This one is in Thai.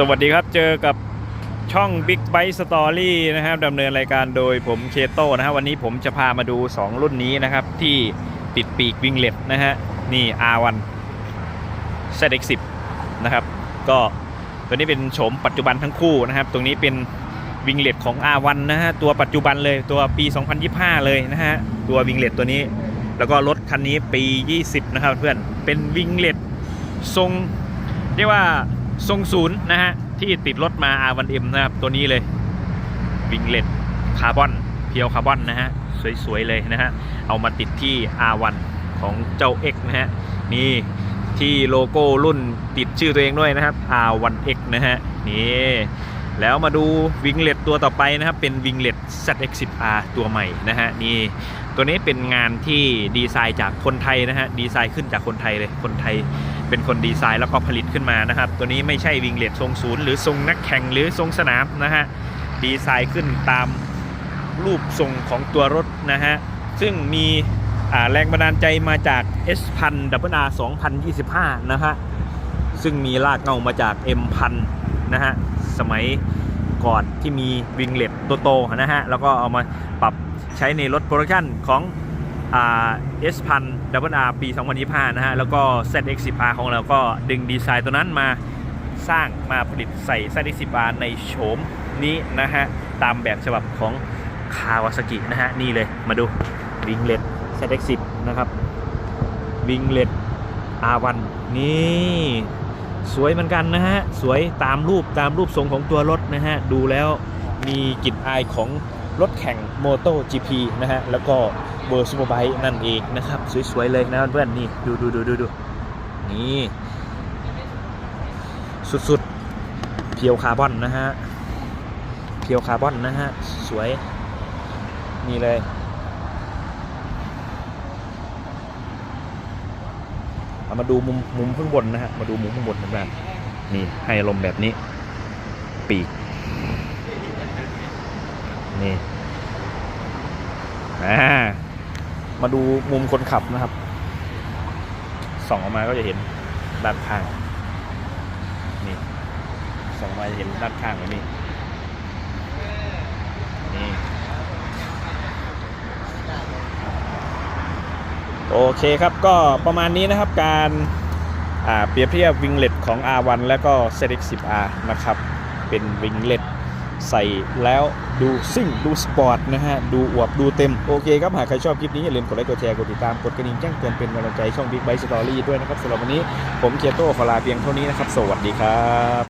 สวัสดีครับเจอกับช่อง Big Bite Story นะครับดำเนินรายการโดยผมเคโตนะครับวันนี้ผมจะพามาดู 2 รุ่นนี้นะครับ ที่ติดปีกวิงเล็ตนะฮะ นี่ R1 ZX10 นะครับ ก็ตัวนี้เป็นโฉมปัจจุบันทั้งคู่นะครับ ตรงนี้เป็นวิงเล็ตของ R1 นะฮะ ตัวปัจจุบันเลยตัวปี 2025 เลยนะฮะ ตัววิงเล็ตตัวนี้ แล้วก็รถคันนี้ปี 20 นะครับเพื่อนเป็นวิงเล็ตทรงเรียกว่า ทรงศูนย์นะฮะ ที่ติดรถมา R1M นะครับ ตัวนี้เลยวิงเล็ตคาร์บอนเพียวคาร์บอนนะฮะ สวย ๆ เลยนะฮะ เอามาติดที่ R1 ของเจ้า X นะฮะ นี่ที่โลโก้รุ่นติดชื่อตัวเองด้วยนะครับ R1X นะฮะ นี่ แล้วมาดูวิงเล็ตตัวต่อไปนะครับ เป็นวิงเล็ต ZX10R ตัวใหม่นะฮะ นี่ตัวนี้เป็นงานที่ดีไซน์จากคนไทยนะฮะ ดีไซน์ขึ้นจากคนไทยเลย คนไทย เป็นคนดีไซน์แล้วก็ผลิตขึ้นมานะครับ ตัวนี้ไม่ใช่วิงเลตทรงศูนย์หรือทรงนักแข่งหรือทรงสนามนะฮะดีไซน์ขึ้นตามรูปทรงของตัวรถนะฮะซึ่งมีแรงบันดาลใจมาจาก S 1 0 0 W R 2025 นะฮะซึ่งมีรากเงามาจาก M 1 0 0 นะฮะสมัยก่อนที่มีวิงเล็ตโตๆนะฮะแล้วก็เอามาปรับใช้ในรถโปรดักชั่นของ S 1 0 0 W R ปี 2025 นะฮะ แล้วก็ ZX10R ของเราก็ดึงดีไซน์ตัวนั้นมาสร้างมาผลิตใส่ ZX10R ในโฉมนี้นะฮะ ตามแบบฉบับของคาวาซากินะฮะ นี่เลยมาดูวิงเล็ต ZX10 นะครับวิงเล็ต R1 นี่สวยเหมือนกันนะฮะ สวยตามรูปตามรูปทรงของตัวรถนะฮะ ดูแล้วมีกลิ่นอายของรถแข่ง Moto GP นะฮะ แล้วก็ เบอร์ซูเปอร์ไบค์นั่นเองนะครับ สวยๆเลยนะเพื่อนๆนี่ดูดูดูดูดูนี่ สุดๆ เพียวคาร์บอนนะฮะ เพียวคาร์บอนนะฮะ สวย นี่เลยเอามาดูมุมมุมข้างบนนะฮะ มาดูมุมข้างบนกันบ้างนี่ให้ลมณ์แบบนี้ ปีก นี่ อ่า มาดูมุมคนขับนะครับ ส่องออกมาก็จะเห็นด้านข้าง นี่ ส่องมาจะเห็นด้านข้างแบบนี้ นี่ โอเคครับก็ประมาณนี้นะครับการเปรียบเทียบวิงเล็ตของ R1 แล้วก็ ZX10R นะครับ เป็นวิงเล็ต ใส่แล้วดูซิ่งดูสปอร์ตนะฮะ ดูอวบดูเต็ม โอเคครับ หากใครชอบคลิปนี้ อย่าลืมกดไลค์กดแชร์ กดติดตาม กดกระดิ่งแจ้งเตือนเป็นกำลังใจช่อง Big Bite Story ด้วยนะครับสำหรับวันนี้ผมเคียโต้ขอลาเพียงเท่านี้นะครับ สวัสดีครับ